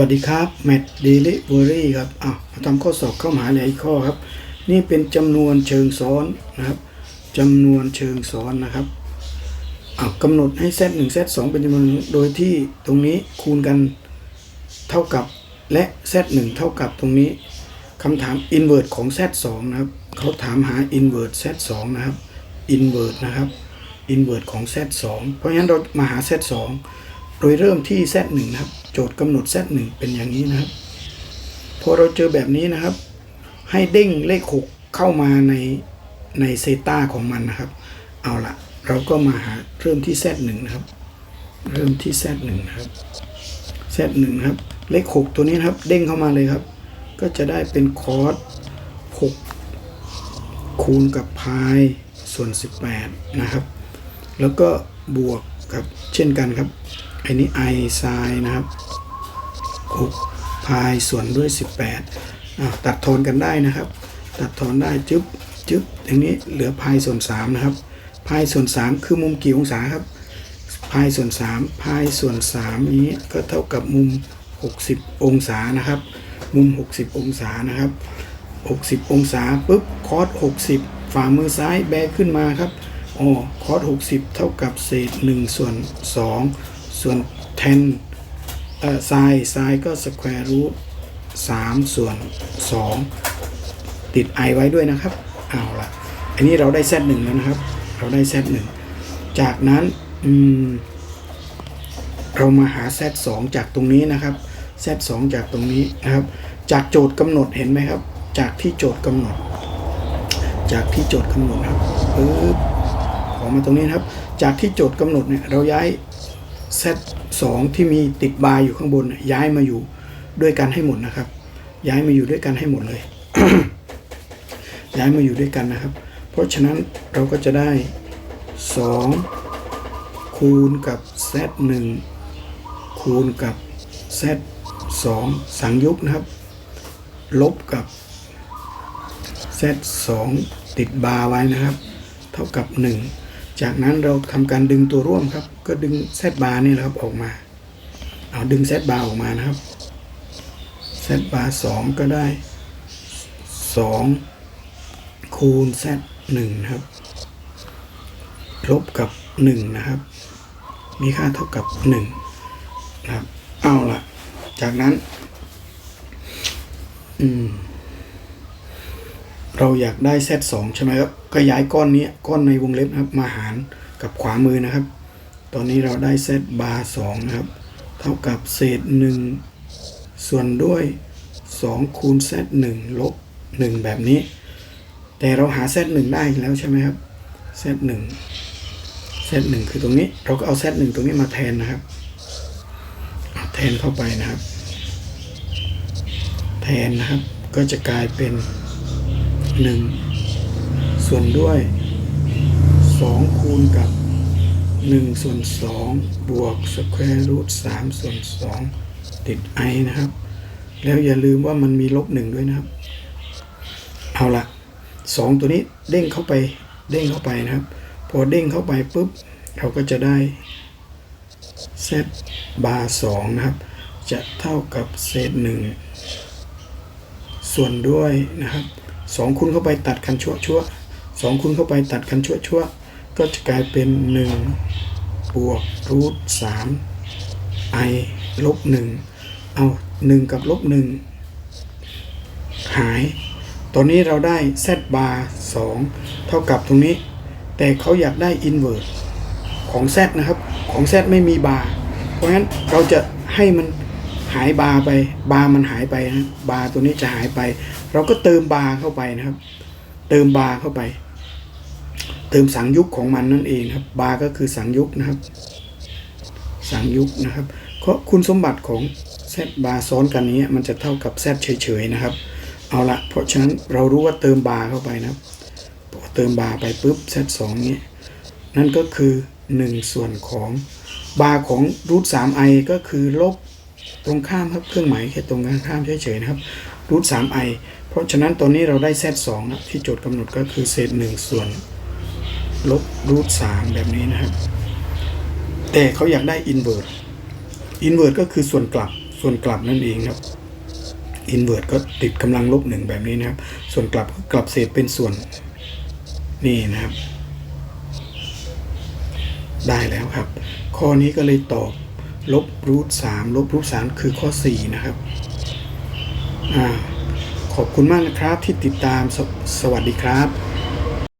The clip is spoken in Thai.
วัสดีครับแมทเดลิเวอรี่ครับอะมาทำข้อสอบเข้ามหาลัยอีกข้อครับ นี่เป็นจำนวนเชิงซ้อนนะครับจำนวนเชิงซ้อนนะครับอะกำหนดให้เซตหนึ่งเซตสองเป็นจำนวนโดยที่ตรงนี้คูณกันเท่ากับและเซตหนึ่งเท่ากับตรงนี้คำถาม inverse ของ z 2นะครับเขาถามหา inverse z 2นะครับ inverse นะครับ inverse ของ z 2เพราะฉะนั้นเรามาหา z 2โดยเริ่มที่ z 1นะครับ โจทย์กำหนด z 1 เป็นอย่างนี้นะครับ พอเราเจอแบบนี้นะครับ ให้เด้งเลข 6 เข้ามาในในเซต้าของมันนะครับ เอาละเราก็มาหาเริ่มที่ z 1 นะครับ เริ่มที่ z 1 นะครับ z 1 นะครับเลข 6 ตัวนี้นะครับเด้งเข้ามาเลยครับ ก็จะได้เป็นคอส6คูณกับพายส่วน 18 นะครับ แล้วก็บวกครับเช่นกันครับ อันนี้ i ไซน์นะครับ6พายส่วนด้วย 18ตัดทอนกันได้นะครับ ตัดทอนได้จึ๊บจึ๊บอย่างนี้เหลือพายส่วน3นะครับพายส่วน 3 คือมุมกี่องศาครับพายส่วน3พายส่วน3นี้ก็เท่ากับมุม 60 องศานะครับ มุม 60 องศานะครับ 60 องศาปุ๊บคอส60 ฝ่ามือซ้ายแบกขึ้นมาครับอ๋อคอส60 เท่ากับเศษ1ส่วน2 ส่วน10เอ่อไซน์ไซน์ก็สแควร์รูท3ส่วน 2 ติด i ไว้ด้วยนะครับ เอาละอันนี้เราได้เซตหนึ่งแล้วนะครับ เราได้เซตหนึ่งจากนั้นอืมเรามาหา z 2จากตรงนี้นะครับ z 2จากตรงนี้นะครับ จากโจทย์กำหนดเห็นไหมครับ จากที่โจทย์กำหนด จากที่โจทย์กำหนดครับปึ๊บขอมาตรงนี้นะครับ จากที่โจทย์กำหนดเนี่ยเราย้าย z 2 ที่มีติดบาร์อยู่ข้างบนย้ายมาอยู่ด้วยกันให้หมดนะครับ ย้ายมาอยู่ด้วยกันให้หมดเลย ย้ายมาอยู่ด้วยกันนะครับ เพราะฉะนั้นเราก็จะได้ 2 คูณกับ z 1 คูณกับ z 2 สังยุกนะครับ ลบกับ z 2 ติดบาไว้นะครับ เท่ากับ 1 จากนั้นเราทำการดึงตัวร่วมครับ ก็ดึง z บาร์นี่แหละครับออกมา เอาดึง z บาร์ออกมานะครับ z บาร์2ก็ได้2คูณ z 1นะครับ ลบกับ1นะครับ มีค่าเท่ากับ1นะครับ เอาละจากนั้น อืม เราอยากได้เซตสองใช่ไหมครับ ก็ย้ายก้อนนี้ก้อนในวงเล็บนะครับ มาหารกับขวามือนะครับ ตอนนี้เราได้เซตบาร์สองนะครับ เท่ากับเศษหนึ่งส่วนด้วยสองคูณเซตหนึ่งลบหนึ่งแบบนี้ แต่เราหาเซตหนึ่งได้แล้วใช่ไหมครับเซตหนึ่งเซตหนึ่งคือตรงนี้ เราก็เอาเซตหนึ่งตรงนี้มาแทนนะครับ แทนเข้าไปนะครับ แทนนะครับ ก็จะกลายเป็น หนึ่งส่วนด้วยสองคูณกับหนึ่งส่วนสองบวกสแควร์รูทสามส่วนสองติด i นะครับ แล้วอย่าลืมว่ามันมีลบหนึ่งด้วยนะครับ เอาละสองตัวนี้เด้งเข้าไปเด้งเข้าไปนะครับ พอเด้งเข้าไปปุ๊บ เราก็จะได้ z บาร์สองนะครับ จะเท่ากับเศษหนึ่งส่วนด้วยนะครับ สองคูณเข้าไปตัดกันชั่วชั่วสองคูณเข้าไปตัดกันชั่วชั่วก็จะกลายเป็นหนึ่งบวกรูทสาม i ลบหนึ่งเอาหนึ่งกับลบหนึ่งหาย ตอนนี้เราได้ z บาร์สองเท่ากับตรงนี้ แต่เขาอยากได้ inverse ของ z นะครับ ของ z ไม่มีบาร์เพราะฉะนั้นเราจะให้มัน หายบาไป บามันหายไปนะบาตัวนี้จะหายไป เราก็เติมบาเข้าไปนะครับ เติมบาเข้าไป เติมสังยุกของมันนั่นเองครับ บาก็คือสังยุกนะครับ สังยุกนะครับเพราะคุณสมบัติของ z บบาซ้อนกันนี้มันจะเท่ากับ z เฉยๆนะครับ เอาละเพราะฉะนั้นเรารู้ว่าเติมบาเข้าไปนะครับเติมบาไปปุ๊บ z สองนี้นั่นก็คือ 1 ส่วนของบาของรูท3 i ก็คือลบ ตรงข้ามครับเครื่องหมายแค่ตรงข้ามเฉยๆนะครับรูท3 i เพราะฉะนั้นตอนนี้เราได้ z 2นะที่โจทย์กำหนดก็คือเศษ1ส่วนลบรูท3แบบนี้นะครับ แต่เขาอยากได้ inverse inverse ก็คือส่วนกลับส่วนกลับนั่นเองครับอินเวอร์ตก็ติดกำลังลบหนึ่งแบบนี้นะครับ ส่วนกลับก็กลับเศษเป็นส่วนนี่นะครับ ได้แล้วครับ ข้อนี้ก็เลยตอบ ลบรูทสามลบรูทสามคือข้อสี่นะครับอขอบคุณมากนะครับที่ติดตามสสวัสดีครับ